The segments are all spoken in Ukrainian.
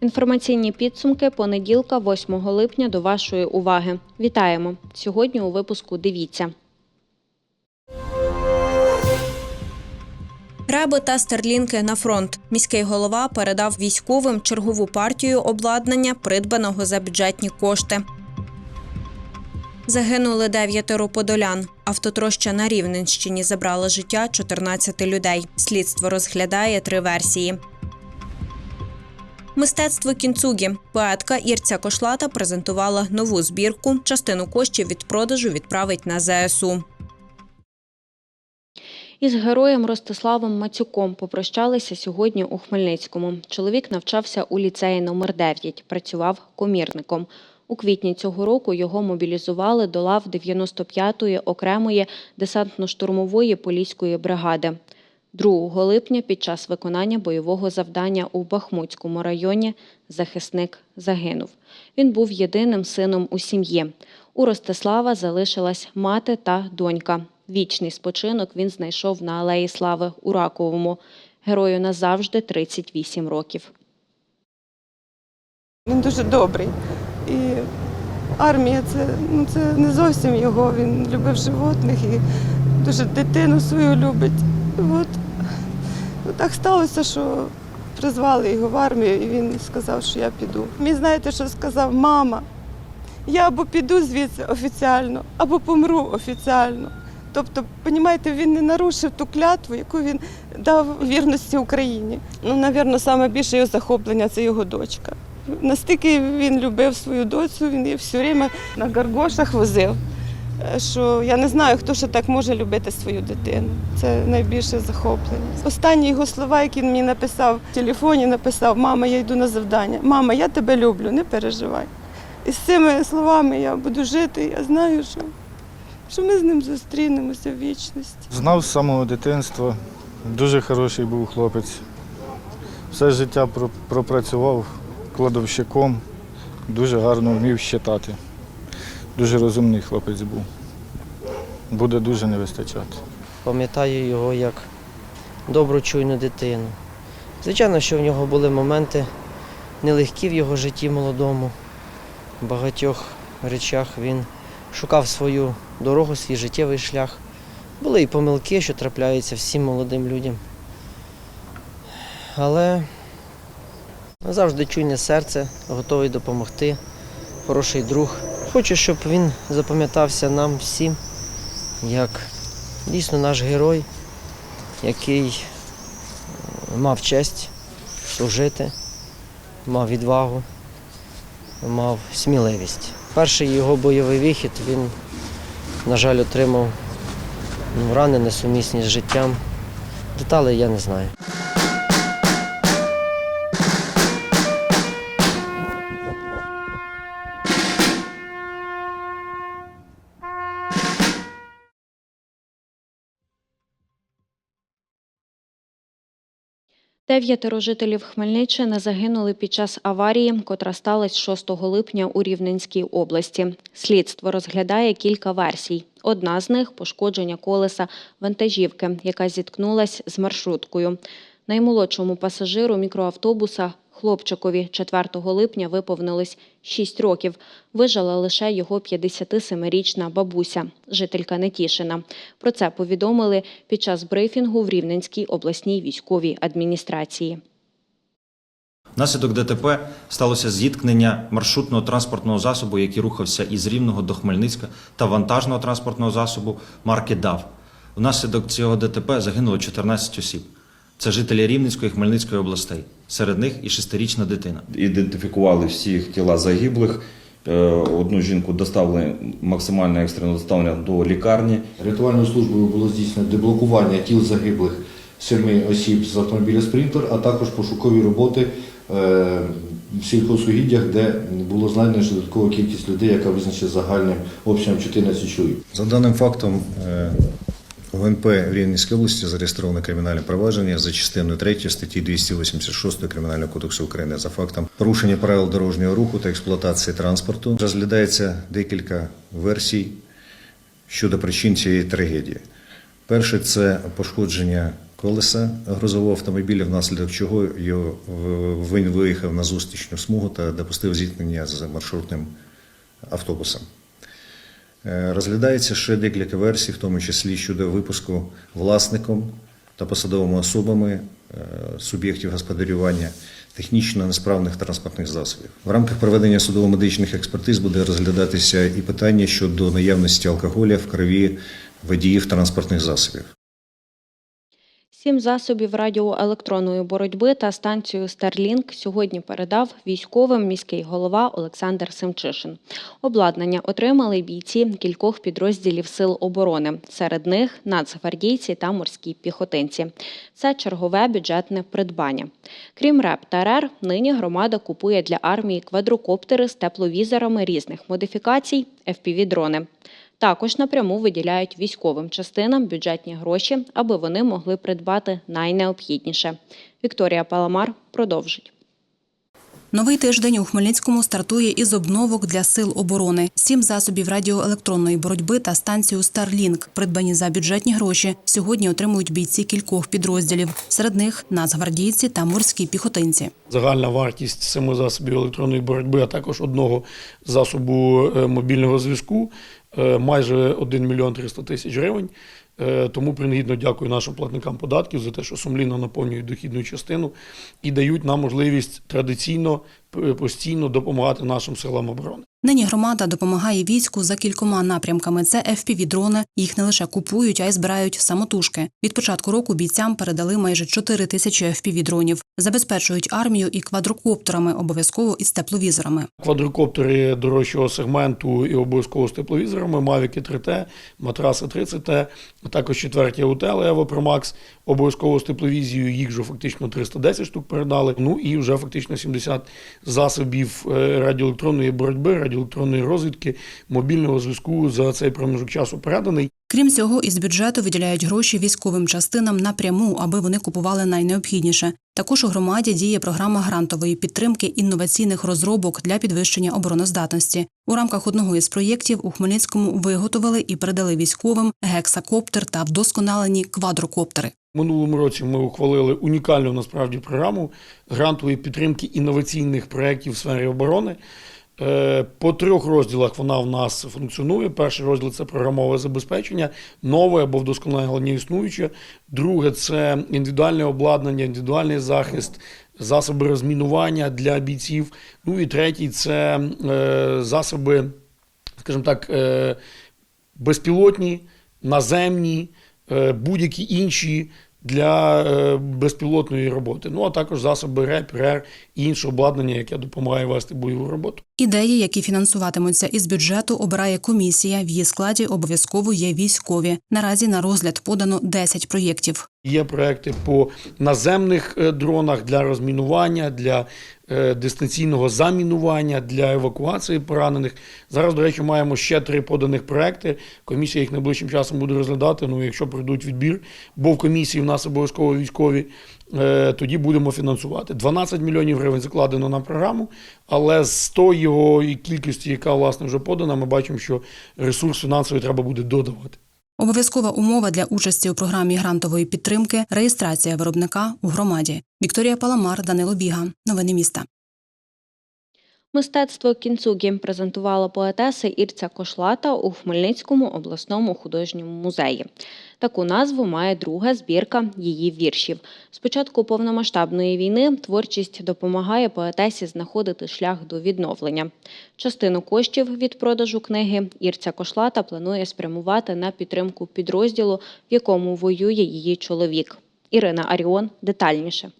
Інформаційні підсумки понеділка, 8 липня до вашої уваги. Вітаємо! Сьогодні у випуску дивіться. Реби та стерлінки на фронт. Міський голова передав військовим чергову партію обладнання, придбаного за бюджетні кошти. Загинули дев'ятеро подолян. Автотроща на Рівненщині забрала життя 14 людей. Слідство розглядає три версії. Мистецтво кінцугі. Поетка Ірця Кошлата презентувала нову збірку. Частину коштів від продажу відправить на ЗСУ. Із героєм Ростиславом Мацюком попрощалися сьогодні у Хмельницькому. Чоловік навчався у ліцеї номер 9 працював комірником. У квітні цього року його мобілізували до лав 95-ї окремої десантно-штурмової поліської бригади. 2 липня під час виконання бойового завдання у Бахмутському районі захисник загинув. Він був єдиним сином у сім'ї. У Ростислава залишилась мати та донька. Вічний спочинок він знайшов на Алеї Слави у Раковому. Герою назавжди 38 років. Він дуже добрий. І армія це, ну, це не зовсім його. Він любив животних і дуже дитину свою любить. І от ну, так сталося, що призвали його в армію, і він сказав, що я піду. Він знаєте, що сказав мама? Я або піду звідси офіціально, або помру офіціально. Тобто, розумієте, він не нарушив ту клятву, яку він дав вірності Україні. Ну, напевно, саме більше його захоплення це його дочка. Настільки він любив свою доцю, він її все время на гаргошах возив. е, Що я не знаю, хто ще так може любити свою дитину. Це найбільше захоплення. Останні його слова, які він мені написав в телефоні, написав: Мама, я йду на завдання. Мама, я тебе люблю, не переживай. І з цими словами я буду жити. Я знаю, що, що ми з ним зустрінемося в вічності. Знав з самого дитинства. Дуже хороший був хлопець. Все життя пропрацював кладовщиком, дуже гарно вмів щитати. Дуже розумний хлопець був. Буде дуже не вистачати. Пам'ятаю його як добру чуйну дитину. Звичайно, що в нього були моменти нелегкі в його житті молодому. В багатьох речах він шукав свою дорогу, свій життєвий шлях. Були і помилки, що трапляються всім молодим людям. Але завжди чуйне серце, готовий допомогти, хороший друг. Хочу, щоб він запам'ятався нам всім як дійсно наш герой, який мав честь служити, мав відвагу, мав сміливість. Перший його бойовий вихід він, на жаль, отримав ну, рани несумісні з життям. Деталей я не знаю. Дев'ятеро жителів Хмельниччини загинули під час аварії, котра сталася 6 липня у Рівненській області. Слідство розглядає кілька версій. Одна з них пошкодження колеса вантажівки, яка зіткнулась з маршруткою. Наймолодшому пасажиру мікроавтобуса хлопчикові 4 липня виповнилось 6 років. Вижила лише його 57-річна бабуся, жителька Нетішина. Про це повідомили під час брифінгу в Рівненській обласній військовій адміністрації. Внаслідок ДТП сталося зіткнення маршрутного транспортного засобу, який рухався із Рівного до Хмельницька, та вантажного транспортного засобу марки ДАВ. Внаслідок цього ДТП загинуло 14 осіб. Це жителі Рівненської і Хмельницької областей. Серед них і шестирічна дитина. Ідентифікували всіх тіла загиблих. Е, Одну жінку доставили максимально екстрено доставлення до лікарні. Рятувальною службою було здійснено деблокування тіл загиблих семи осіб з автомобіля Спринтер, а також пошукові роботи е, в сільхозугіддях, де було знайдено ще додаткова кількість людей, яка визначена загальним обсягом 14 чоловік. За даним фактом, в Рівненській області зареєстровано кримінальне провадження за частиною 3 статті 286 Кримінального кодексу України за фактом порушення правил дорожнього руху та експлуатації транспорту. Розглядається декілька версій щодо причин цієї трагедії. Перше це пошкодження колеса грузового автомобіля, внаслідок чого він виїхав на зустрічну смугу та допустив зіткнення з маршрутним автобусом. Е, Розглядається ще декілька версій, в тому числі щодо випуску власником та посадовими особами е, суб'єктів господарювання технічно несправних транспортних засобів. В рамках проведення судово-медичних експертиз буде розглядатися і питання щодо наявності алкоголя в крові водіїв транспортних засобів. Сім засобів радіоелектронної боротьби та станцію Starlink сьогодні передав військовим міський голова Олександр Семчишин. Обладнання отримали бійці кількох підрозділів сил оборони. Серед них нацгвардійці та морські піхотинці. Це чергове бюджетне придбання. Крім РЕП та РЕР, нині громада купує для армії квадрокоптери з тепловізорами різних модифікацій, FPV-дрони. Також напряму виділяють військовим частинам бюджетні гроші, аби вони могли придбати найнеобхідніше. Вікторія Паламар продовжить. Новий тиждень у Хмельницькому стартує із обновок для сил оборони. Сім засобів радіоелектронної боротьби та станцію Starlink, придбані за бюджетні гроші, сьогодні отримують бійці кількох підрозділів. Серед них нацгвардійці та морські піхотинці. Загальна вартість семи засобів електронної боротьби, а також одного засобу е, мобільного зв'язку майже 1 мільйон 300 тисяч гривень. Е, Тому принагідно дякую нашим платникам податків за те, що сумлінно наповнюють дохідну частину і дають нам можливість традиційно е, постійно допомагати нашим силам оборони. Нині громада допомагає війську за кількома напрямками. Це FPV-дрони. Їх не лише купують, а й збирають самотужки. Від початку року бійцям передали майже 4 тисячі FPV-дронів. Забезпечують армію і квадрокоптерами, обов'язково із тепловізорами. Квадрокоптери дорожчого сегменту і обов'язково з тепловізорами, Mavic 3T, Матраси 30T, а також четверті аутели Pro Max, обов'язково з тепловізією, їх вже фактично 310 штук передали. Ну і вже фактично 70 засобів е, радіоелектронної боротьби, радіоелектронної розвідки, мобільного зв'язку за цей проміжок часу переданий. Крім цього, із бюджету виділяють гроші військовим частинам напряму, аби вони купували найнеобхідніше. Також у громаді діє програма грантової підтримки інноваційних розробок для підвищення обороноздатності. У рамках одного із проєктів у Хмельницькому виготовили і передали військовим гексакоптер та вдосконалені квадрокоптери. Минулому році ми ухвалили унікальну насправді програму грантової підтримки інноваційних проєктів в сфері оборони. Е, По трьох розділах вона в нас функціонує. Перший розділ це програмове забезпечення, нове або вдосконалення існуюче. Друге це індивідуальне обладнання, індивідуальний захист, засоби розмінування для бійців. Ну і третій це е, засоби, скажімо так, е, безпілотні, наземні, будь-які інші для е, безпілотної роботи. Ну а також засоби РЕП, РЕР і інше обладнання, яке допомагає вести бойову роботу. Ідеї, які фінансуватимуться із бюджету, обирає комісія. В її складі обов'язково є військові. Наразі на розгляд подано 10 проєктів. Є проекти по наземних е, дронах для розмінування, для е, дистанційного замінування, для евакуації поранених. Зараз, до речі, маємо ще три поданих проекти. Комісія їх найближчим часом буде розглядати. Ну, якщо пройдуть відбір, бо в комісії в нас обов'язково військові, е, тоді будемо фінансувати. 12 мільйонів гривень закладено на програму, але з тої його кількості, яка власне вже подана, ми бачимо, що ресурс фінансовий треба буде додавати. Обов'язкова умова для участі у програмі грантової підтримки реєстрація виробника у громаді. Вікторія Паламар, Данило Біга. Новини міста. Мистецтво кінцугі презентувала поетеса Ірця Кошлата у Хмельницькому обласному художньому музеї. Таку назву має друга збірка її віршів. З початку повномасштабної війни творчість допомагає поетесі знаходити шлях до відновлення. Частину коштів від продажу книги Ірця Кошлата планує спрямувати на підтримку підрозділу, в якому воює її чоловік. Ірина Аріон детальніше.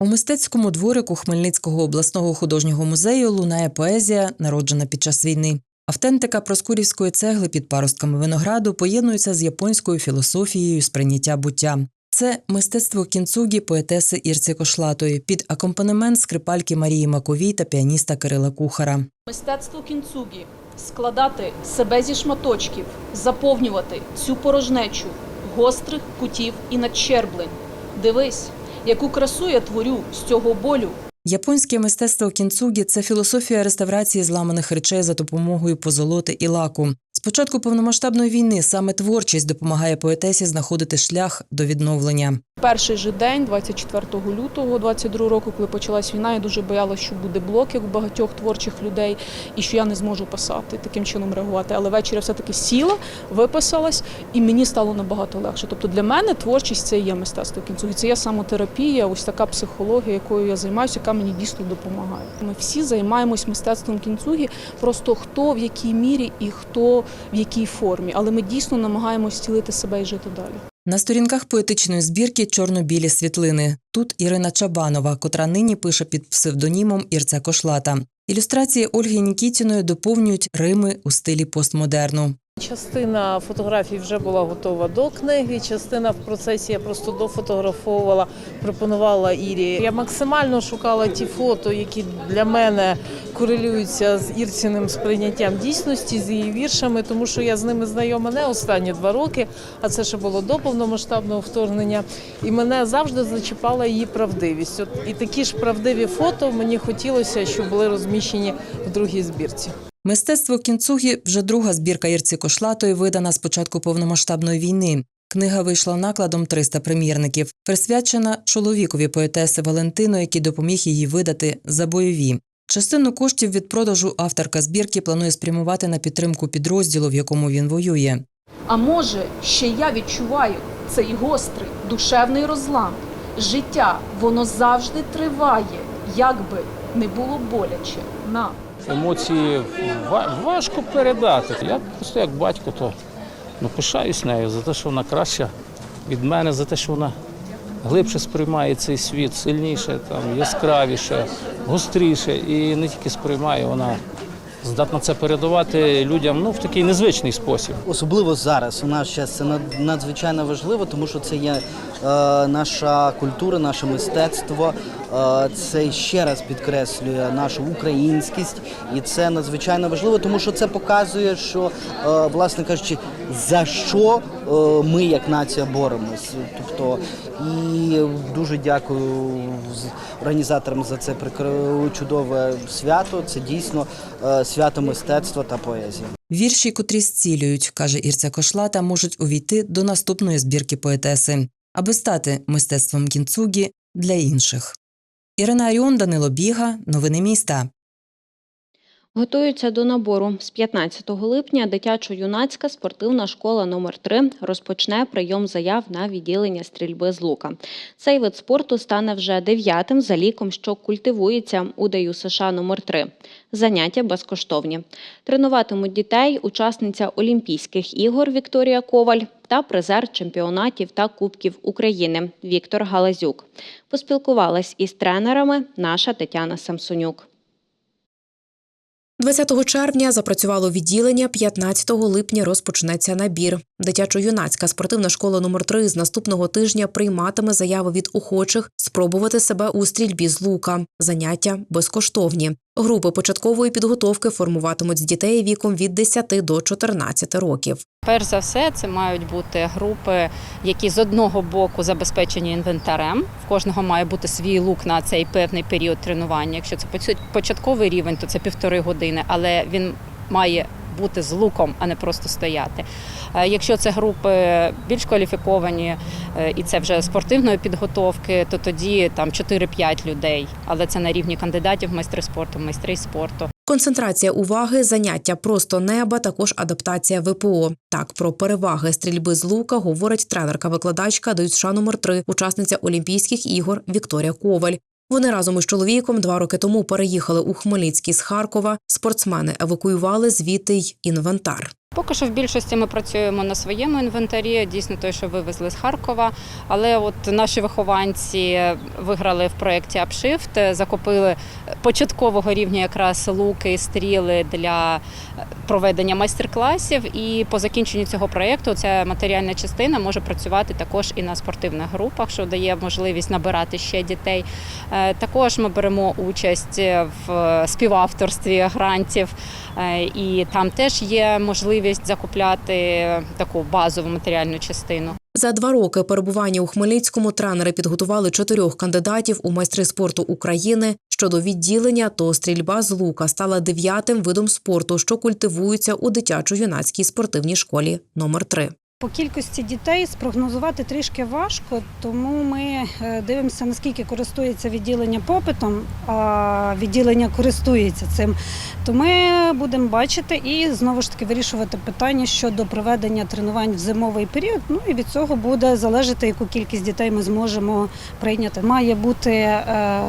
У мистецькому дворику Хмельницького обласного художнього музею лунає поезія, народжена під час війни. Автентика проскурівської цегли під паростками винограду поєднується з японською філософією сприйняття буття. Це мистецтво кінцугі поетеси Ірці Кошлатої під акомпанемент скрипальки Марії Маковій та піаніста Кирила Кухара. Мистецтво кінцугі складати себе зі шматочків, заповнювати цю порожнечу гострих кутів і надщерблень. Дивись, яку красу я творю з цього болю. Японське мистецтво кінцугі це філософія реставрації зламаних речей за допомогою позолоти і лаку. З початку повномасштабної війни саме творчість допомагає поетесі знаходити шлях до відновлення. Перший же день, 24 лютого 22 року, коли почалась війна, я дуже боялася, що буде блок, як у багатьох творчих людей, і що я не зможу писати, таким чином реагувати. Але ввечері все-таки сіла, виписалась, і мені стало набагато легше. Тобто для мене творчість це є мистецтво кінцю. Це є самотерапія, ось така психологія, якою я займаюся, яка мені дійсно допомагає. Ми всі займаємось мистецтвом кінцюгі, просто хто в якій мірі і хто в якій формі. Але ми дійсно намагаємось зцілити себе і жити далі. На сторінках поетичної збірки чорно-білі світлини. Тут Ірина Чабанова, котра нині пише під псевдонімом Ірця Кошлата. Ілюстрації Ольги Нікітіної доповнюють Рими у стилі постмодерну. Частина фотографій вже була готова до книги, частина в процесі я просто дофотографовувала, пропонувала Ірі. Я максимально шукала ті фото, які для мене корелюються з Ірціним сприйняттям дійсності, з її віршами, тому що я з ними знайома не останні два роки, а це ще було до повномасштабного вторгнення. І мене завжди зачіпала її правдивість. От і такі ж правдиві фото мені хотілося, щоб були розміщені в другій збірці. Мистецтво кінцугі вже друга збірка Ірці Кошлатої, видана з початку повномасштабної війни. Книга вийшла накладом 300 примірників, присвячена чоловікові поетеси Валентину, який допоміг її видати за бойові. Частину коштів від продажу авторка збірки планує спрямувати на підтримку підрозділу, в якому він воює. А може, ще я відчуваю цей гострий душевний розлам. Життя воно завжди триває, як би не було боляче нам. Емоції важко передати. Я просто як батько, то ну, пишаюсь нею за те, що вона краща від мене, за те, що вона глибше сприймає цей світ, сильніше, там, яскравіше, гостріше. І не тільки сприймає, вона здатна це передавати людям ну, в такий незвичний спосіб. Особливо зараз у наш час це надзвичайно важливо, тому що це є е, наша культура, наше мистецтво. Е, це ще раз підкреслює нашу українськість, і це надзвичайно важливо, тому що це показує, що е, власне кажучи, за що е, ми як нація боремось. Тобто, і дуже дякую організаторам за це чудове свято. Це дійсно свято мистецтва та поезії. Вірші, котрі зцілюють, каже Ірця Кошлата, можуть увійти до наступної збірки поетеси, аби стати мистецтвом кінцугі для інших. Ірина Аріон, Данило Біга, новини міста. Готуються до набору. З 15 липня дитячо-юнацька спортивна школа номер 3 розпочне прийом заяв на відділення стрільби з лука. Цей вид спорту стане вже дев'ятим за ліком, що культивується у ДЮ США номер 3 Заняття безкоштовні. Тренуватимуть дітей учасниця Олімпійських ігор Вікторія Коваль та призер чемпіонатів та Кубків України Віктор Галазюк. Поспілкувалась із тренерами наша Тетяна Самсонюк. 20 червня запрацювало відділення, 15 липня розпочнеться набір. Дитячо-юнацька спортивна школа номер 3 з наступного тижня прийматиме заяви від охочих спробувати себе у стрільбі з лука. Заняття безкоштовні. Групи початкової підготовки формуватимуть дітей віком від 10 до 14 років. Перш за все, це мають бути групи, які з одного боку забезпечені інвентарем. В кожного має бути свій лук на цей певний період тренування. Якщо це початковий рівень, то це півтори години, але він має бути з луком, а не просто стояти. Е, Якщо це групи більш кваліфіковані е, і це вже спортивної підготовки, то тоді там 4-5 людей, але це на рівні кандидатів майстри спорту, майстри спорту. Концентрація уваги, заняття просто неба, також адаптація ВПО. Так про переваги стрільби з лука говорить тренерка-викладачка ДЮСШ номер 3 учасниця Олімпійських ігор Вікторія Коваль. Вони разом із чоловіком два роки тому переїхали у Хмельницький з Харкова. Спортсмени евакуювали звідти й інвентар. Поки що в більшості ми працюємо на своєму інвентарі, дійсно той, що вивезли з Харкова. Але от наші вихованці виграли в проєкті Upshift, закупили початкового рівня якраз луки стріли для проведення майстер-класів. І по закінченню цього проєкту ця матеріальна частина може працювати також і на спортивних групах, що дає можливість набирати ще дітей. Е, Також ми беремо участь в співавторстві грантів, е, і там теж є можливість закупляти таку базову матеріальну частину. За два роки перебування у Хмельницькому тренери підготували чотирьох кандидатів у майстри спорту України. Щодо відділення, то стрільба з лука стала дев'ятим видом спорту, що культивується у дитячо-юнацькій спортивній школі номер 3 По кількості дітей спрогнозувати трішки важко, тому ми е, дивимося, наскільки користується відділення попитом, а відділення користується цим. То ми будемо бачити і знову ж таки вирішувати питання щодо проведення тренувань в зимовий період. Ну і від цього буде залежати, яку кількість дітей ми зможемо прийняти. Має бути е,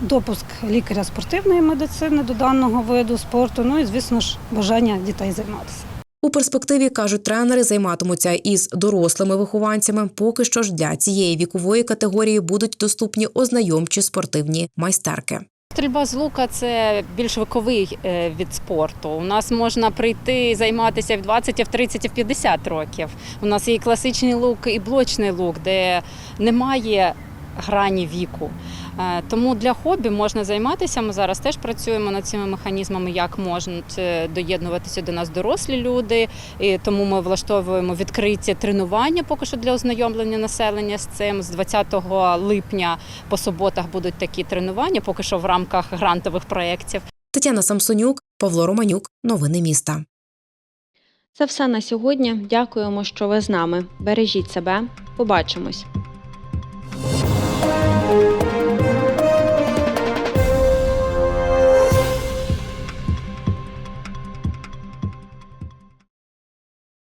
допуск лікаря спортивної медицини до даного виду спорту. Ну і звісно ж бажання дітей займатися. У перспективі кажуть тренери, займатимуться із дорослими вихованцями. Поки що ж для цієї вікової категорії будуть доступні ознайомчі спортивні майстерки. Стрільба з лука це більш віковий е, від спорту. У нас можна прийти займатися в 20, в 30, в 50 років. У нас є і класичний лук, і блочний лук, де немає грані віку. Е, Тому для хобі можна займатися. Ми зараз теж працюємо над цими механізмами, як можуть е, доєднуватися до нас дорослі люди. І тому ми влаштовуємо відкриті тренування поки що для ознайомлення населення з цим. З 20 липня по суботах будуть такі тренування, поки що в рамках грантових проєктів. Тетяна Самсонюк, Павло Романюк. Новини міста. Це все на сьогодні. Дякуємо, що ви з нами. Бережіть себе. Побачимось.